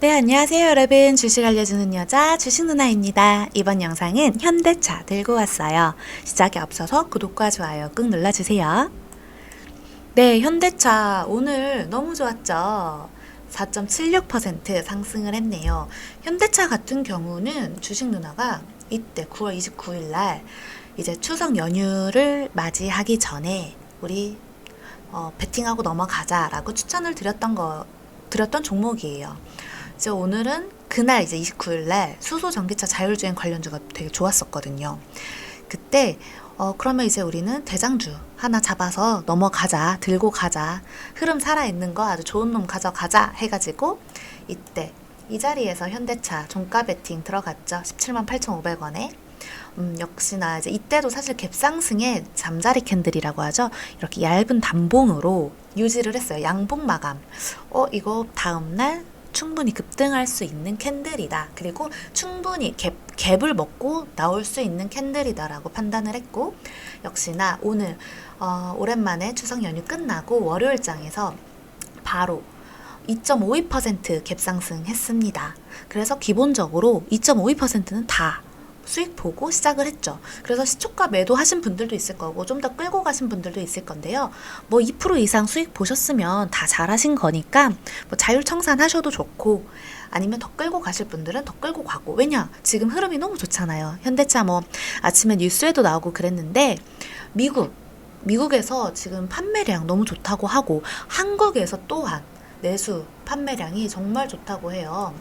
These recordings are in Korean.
네, 안녕하세요, 여러분. 주식 알려주는 여자 주식 누나입니다. 이번 영상은 현대차 들고 왔어요. 시작에 앞서서 구독과 좋아요 꾹 눌러주세요. 네, 현대차 오늘 너무 좋았죠. 4.76% 상승을 했네요. 현대차 같은 경우는 주식 누나가 이때 9월 29일 날 이제 추석 연휴를 맞이하기 전에 우리 어, 베팅하고 넘어가자라고 추천을 드렸던 거 드렸던 종목이에요. 이제 오늘은 그날 이제 29일 날 수소 전기차 자율주행 관련주가 되게 좋았었거든요. 그때 어 그러면 이제 우리는 대장주 하나 잡아서 넘어가자, 들고 가자. 흐름 살아 있는 거 아주 좋은 놈 가져가자 해 가지고 이때 이 자리에서 현대차 종가 베팅 들어갔죠. 17만 8,500원에. 음, 역시나 이제 이때도 사실 갭상승의 잠자리 캔들이라고 하죠. 이렇게 얇은 단봉으로 유지를 했어요. 양봉 마감. 어, 이거 다음날 충분히 급등할 수 있는 캔들이다. 그리고 충분히 갭, 갭을 먹고 나올 수 있는 캔들이다라고 판단을 했고, 역시나 오늘, 어, 오랜만에 추석 연휴 끝나고 월요일장에서 바로 2.52% 갭상승 했습니다. 그래서 기본적으로 2.52%는 다 수익 보고 시작을 했죠. 그래서 시초가 매도하신 분들도 있을 거고 좀 더 끌고 가신 분들도 있을 건데요. 뭐 2% 이상 수익 보셨으면 다 잘하신 거니까 뭐 자율 청산 하셔도 좋고 아니면 더 끌고 가실 분들은 더 끌고 가고 왜냐 지금 흐름이 너무 좋잖아요. 현대차 뭐 아침에 뉴스에도 나오고 그랬는데 미국 미국에서 지금 판매량 너무 좋다고 하고 한국에서 또한 내수 판매량이 정말 좋다고 해요.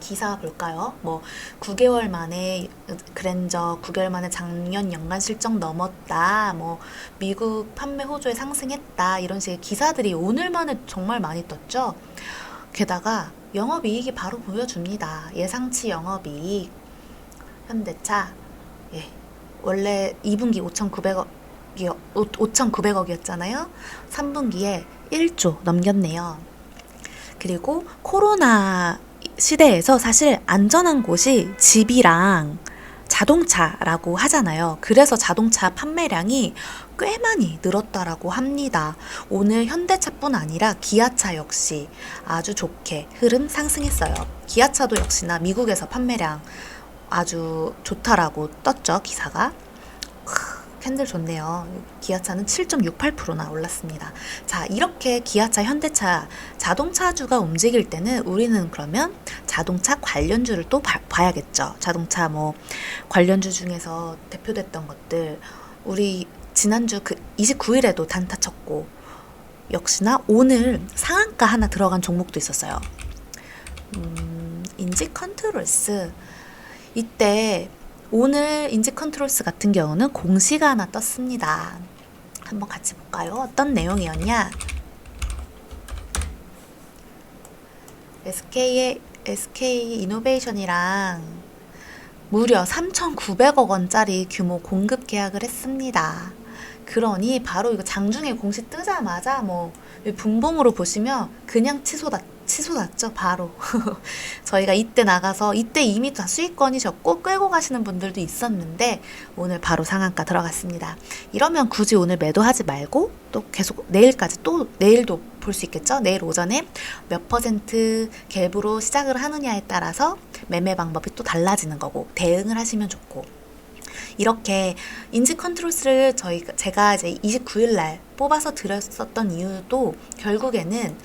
기사 볼까요? 뭐 9개월 만에 그랜저 9개월 만에 작년 연간 실적 넘었다. 뭐 미국 판매 호조에 상승했다. 이런 식의 기사들이 오늘만에 정말 많이 떴죠. 게다가 영업이익이 바로 보여줍니다. 예상치 영업이익 현대차 예 원래 2분기 5,900억 5,900억이었잖아요. 3분기에 1조 넘겼네요. 그리고 코로나 시대에서 사실 안전한 곳이 집이랑 자동차라고 하잖아요. 그래서 자동차 판매량이 꽤 많이 늘었다라고 합니다. 오늘 현대차뿐 아니라 기아차 역시 아주 좋게 흐름 상승했어요. 기아차도 역시나 미국에서 판매량 아주 좋다라고 떴죠, 기사가. 캔들 좋네요. 기아차는 7.68%나 올랐습니다. 자, 이렇게 기아차, 현대차, 자동차주가 움직일 때는 우리는 그러면 자동차 관련주를 또 봐, 봐야겠죠. 자동차 뭐 관련주 중에서 대표됐던 것들 우리 지난주 그 29일에도 단타 쳤고 역시나 오늘 상한가 하나 들어간 종목도 있었어요. 음, 인지 컨트롤스 이때 오늘 인지 컨트롤스 같은 경우는 공시가 하나 떴습니다. 한번 같이 볼까요? 어떤 내용이었냐? SK의 SK 이노베이션이랑 무려 3,900억 원짜리 규모 공급 계약을 했습니다. 그러니 바로 이거 장중에 공시 뜨자마자 뭐 분봉으로 보시면 그냥 취소다 취소났죠 바로. 저희가 이때 나가서 이때 이미 다 수익권이셨고 끌고 가시는 분들도 있었는데 오늘 바로 상한가 들어갔습니다. 이러면 굳이 오늘 매도하지 말고 또 계속 내일까지 또 내일도 볼 수 있겠죠? 내일 오전에 몇 퍼센트 갭으로 시작을 하느냐에 따라서 매매 방법이 또 달라지는 거고 대응을 하시면 좋고. 이렇게 인지 컨트롤스를 저희 제가 이제 29일 날 뽑아서 드렸었던 이유도 결국에는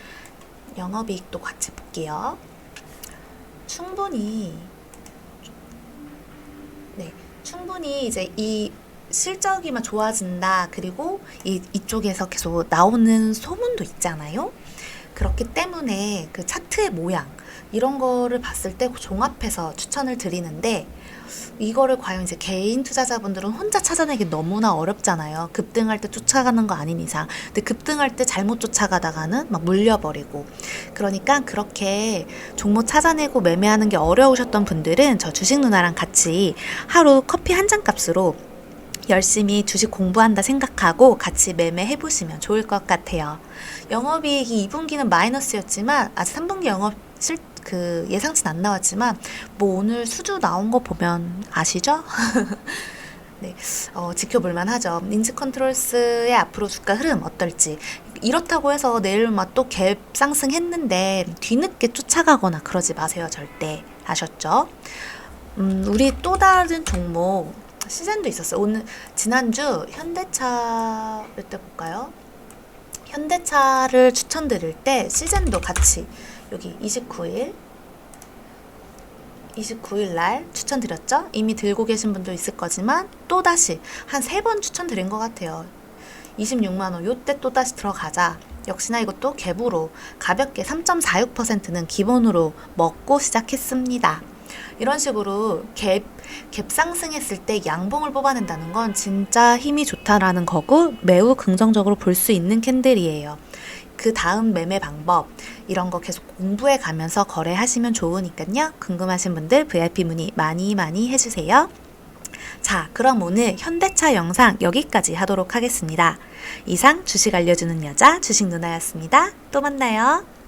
영업이익도 같이 볼게요. 충분히 네, 충분히 이제 이 실적이만 좋아진다. 그리고 이, 이쪽에서 계속 나오는 소문도 있잖아요. 그렇기 때문에 그 차트의 모양 이런 거를 봤을 때 종합해서 추천을 드리는데 이거를 과연 이제 개인 투자자분들은 혼자 찾아내기 너무나 어렵잖아요. 급등할 때 쫓아가는 거 아닌 이상. 근데 급등할 때 잘못 쫓아가다가는 막 물려버리고. 그러니까 그렇게 종목 찾아내고 매매하는 게 어려우셨던 분들은 저 주식 누나랑 같이 하루 커피 한 잔 값으로 열심히 주식 공부한다 생각하고 같이 매매해 보시면 좋을 것 같아요. 영업이익이 2분기는 마이너스였지만 아직 3분기 영업 실, 그 예상치는 안 나왔지만 뭐 오늘 수주 나온 거 보면 아시죠? 네, 어, 지켜볼 만 하죠. 인지 컨트롤스의 앞으로 주가 흐름 어떨지 이렇다고 해서 내일 막 또 갭 상승했는데 뒤늦게 쫓아가거나 그러지 마세요, 절대. 아셨죠? 음, 우리 또 다른 종목 시즌도 있었어요. 오늘 지난주 현대차 몇때 볼까요? 현대차를 추천드릴 때 시즌도 같이 여기 29일 29일 날 추천드렸죠? 이미 들고 계신 분도 있을 거지만 또다시 한 세 번 추천드린 것 같아요. 26만 원 요때 또다시 들어가자. 역시나 이것도 갭으로 가볍게 3.46%는 기본으로 먹고 시작했습니다. 이런 식으로 갭, 갭 상승했을 때 양봉을 뽑아낸다는 건 진짜 힘이 좋다라는 거고 매우 긍정적으로 볼 수 있는 캔들이에요. 그 다음 매매 방법 이런 거 계속 공부해 가면서 거래하시면 좋으니까요. 궁금하신 분들 VIP 문의 많이 많이 해주세요. 자, 그럼 오늘 현대차 영상 여기까지 하도록 하겠습니다. 이상 주식 알려주는 여자 주식 누나였습니다. 또 만나요.